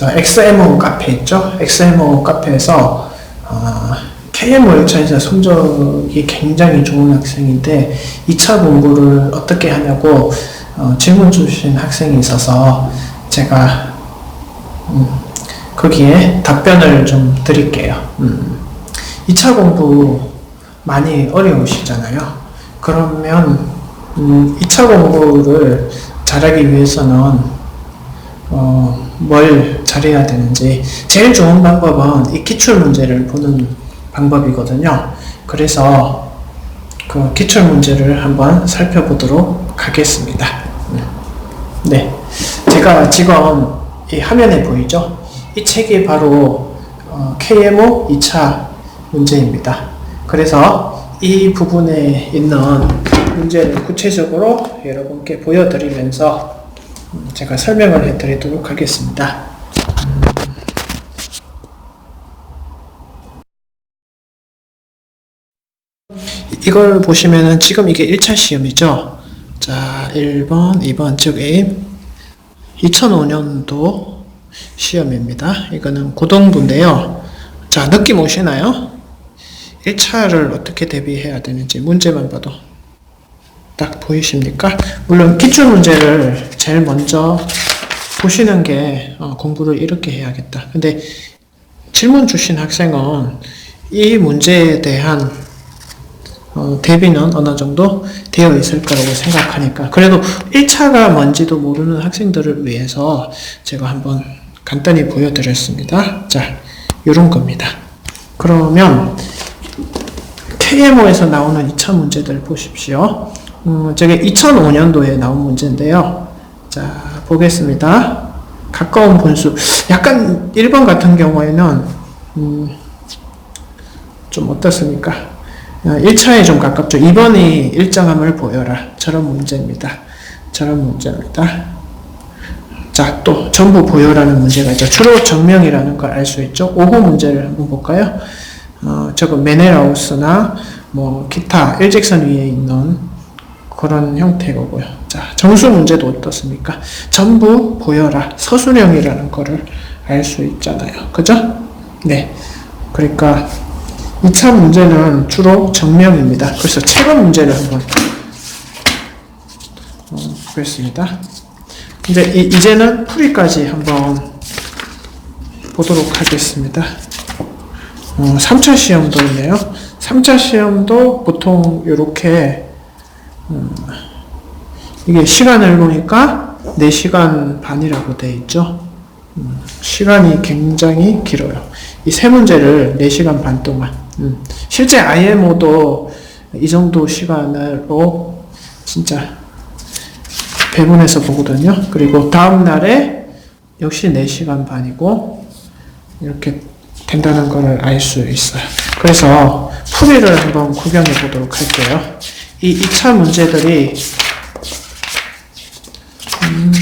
저 XMO 카페 있죠? XMO 카페에서 어, KMO 1차에서 성적이 굉장히 좋은 학생인데 2차 공부를 어떻게 하냐고 어, 질문 주신 학생이 있어서 제가 음, 거기에 답변을 좀 드릴게요. 음, 2차 공부 많이 어려우시잖아요. 그러면 음, 2차 공부를 잘하기 위해서는 어, 뭘 잘해야 되는지 제일 좋은 방법은 이 기출 문제를 보는 방법이거든요. 그래서 그 기출 문제를 한번 살펴보도록 하겠습니다. 음. 네, 제가 지금 이 화면에 보이죠? 이 책이 바로 어, KMO 2차 문제입니다. 그래서 이 부분에 있는 문제를 구체적으로 여러분께 보여드리면서 음, 제가 설명을 해드리도록 하겠습니다. 이걸 보시면은 지금 이게 1차 시험이죠. 자, 1번, 2번, 즉 A 2005년도 시험입니다. 이거는 고등부인데요. 자, 느낌 오시나요? 1차를 어떻게 대비해야 되는지 문제만 봐도 딱 보이십니까? 물론 기출 문제를 제일 먼저 보시는 게 어, 공부를 이렇게 해야겠다. 근데 질문 주신 학생은 이 문제에 대한 어, 대비는 어느 정도 되어 있을 거라고 생각하니까 그래도 1차가 뭔지도 모르는 학생들을 위해서 제가 한번 간단히 보여드렸습니다. 자, 이런 겁니다. 그러면 KMO에서 나오는 2차 문제들 보십시오. 음, 저게 2005년도에 나온 문제인데요. 자, 보겠습니다. 가까운 분수. 약간 1번 같은 경우에는, 음, 좀 어떻습니까? 1차에 좀 가깝죠. 2번이 일정함을 보여라. 저런 문제입니다. 저런 문제입니다. 자, 또 전부 보여라는 문제가 있죠. 주로 정명이라는 걸 알 수 있죠. 5호 문제를 한번 볼까요? 어, 저거 메네라우스나 뭐 기타 일직선 위에 있는 그런 형태고요. 자, 정수 문제도 어떻습니까? 전부 보여라. 서술형이라는 거를 알 수 있잖아요. 그죠? 네. 그러니까 2차 문제는 주로 정명입니다. 그래서 체험 문제를 한번 어, 보겠습니다. 이제 이, 이제는 풀이까지 한번 보도록 하겠습니다. 어, 3차 시험도 있네요. 3차 시험도 보통 이렇게 음, 이게 시간을 보니까 4시간 반이라고 돼 있죠. 음, 시간이 굉장히 길어요. 이 세 문제를 4시간 반 동안. 음, 실제 IMO도 이 정도 시간으로 진짜 배분해서 보거든요. 그리고 다음 날에 역시 4시간 반이고 이렇게 된다는 것을 알 수 있어요. 그래서 풀이를 한번 구경해 보도록 할게요. 이 2차 문제들이 음,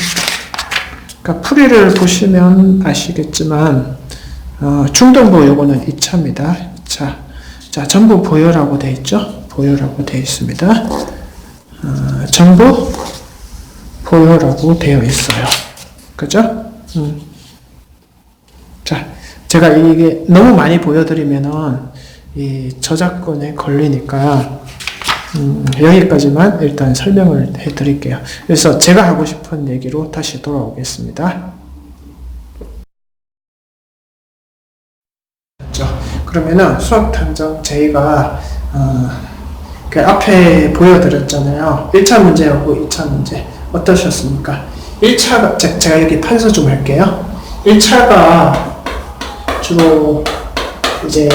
그러니까 풀이를 보시면 아시겠지만 어, 중등부 요거는 2차입니다. 2차. 자, 전부 보여라고 돼 있죠? 보여라고 돼 있습니다. 어, 전부 보여라고 되어 있어요. 그죠? 음. 자, 제가 이게 너무 많이 보여드리면은 이 저작권에 걸리니까 음, 여기까지만 일단 설명을 해드릴게요. 그래서 제가 하고 싶은 얘기로 다시 돌아오겠습니다. 그러면은 수학 탐정 저희가 어, 그 앞에 보여드렸잖아요. 1차 문제하고 2차 문제 어떠셨습니까? 1차가 제 가 여기 판서 좀 할게요. 1차가 주로 이제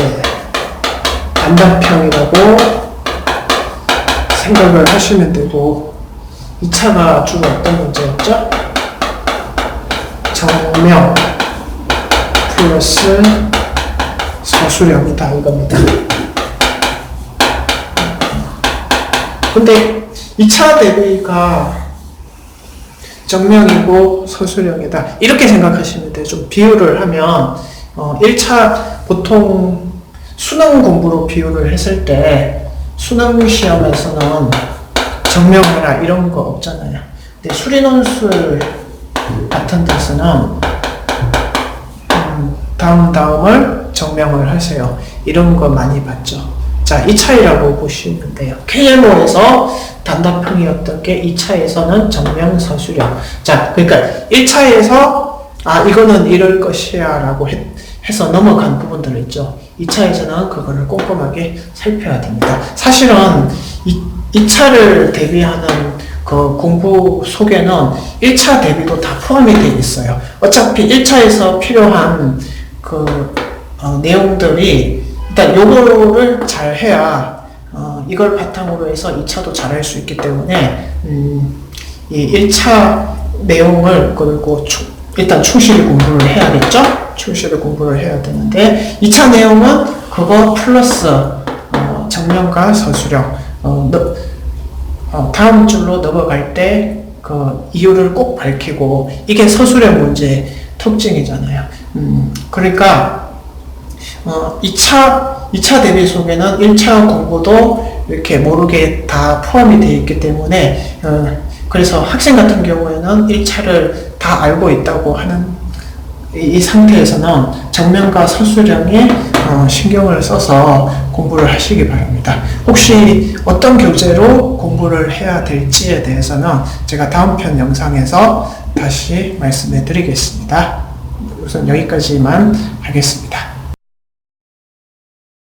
단답형이라고 생각을 하시면 되고 2차가 주로 어떤 문제였죠? 정명 플러스 서술형이다 이겁니다. 근데 2차 대비가 정명이고 서술형이다. 이렇게 생각하시면 돼요. 좀 비유를 하면, 어, 1차 보통 수능 공부로 비유를 했을 때, 수능 시험에서는 정명해라 이런 거 없잖아요. 근데 수리논술 같은 데서는 다음 다음을 정명을 하세요. 이런 거 많이 봤죠. 자, 2차이라고 보시면 돼요. KMO에서 단답형이었던 게 2차에서는 정명 서술형. 자, 그러니까 1차에서 아, 이거는 이럴 것이야 라고 했, 해서 넘어간 부분들 있죠. 2차에서는 그거를 꼼꼼하게 살펴야 됩니다. 사실은 이, 2차를 대비하는 그 공부 속에는 1차 대비도 다 포함이 되어 있어요. 어차피 1차에서 필요한 그 어, 내용들이 일단 요거를 잘 해야 어, 이걸 바탕으로 해서 2차도 잘 할 수 있기 때문에 음, 이 1차 내용을 그리고 추- 일단 충실히 공부를 해야겠죠? 충실히 공부를 해야 되는데 2차 내용은 그거 플러스 어, 정명과 서술형 어, 너, 어, 다음 줄로 넘어갈 때 그 이유를 꼭 밝히고 이게 서술형 문제의 특징이잖아요. 음, 그러니까 어, 2차, 2차 대비 속에는 1차 공부도 이렇게 모르게 다 포함이 되어 있기 때문에, 어, 그래서 학생 같은 경우에는 1차를 다 알고 있다고 하는 이, 이 상태에서는 정면과 서술형에 어, 신경을 써서 공부를 하시기 바랍니다. 혹시 어떤 교재로 공부를 해야 될지에 대해서는 제가 다음 편 영상에서 다시 말씀해 드리겠습니다. 우선 여기까지만 하겠습니다.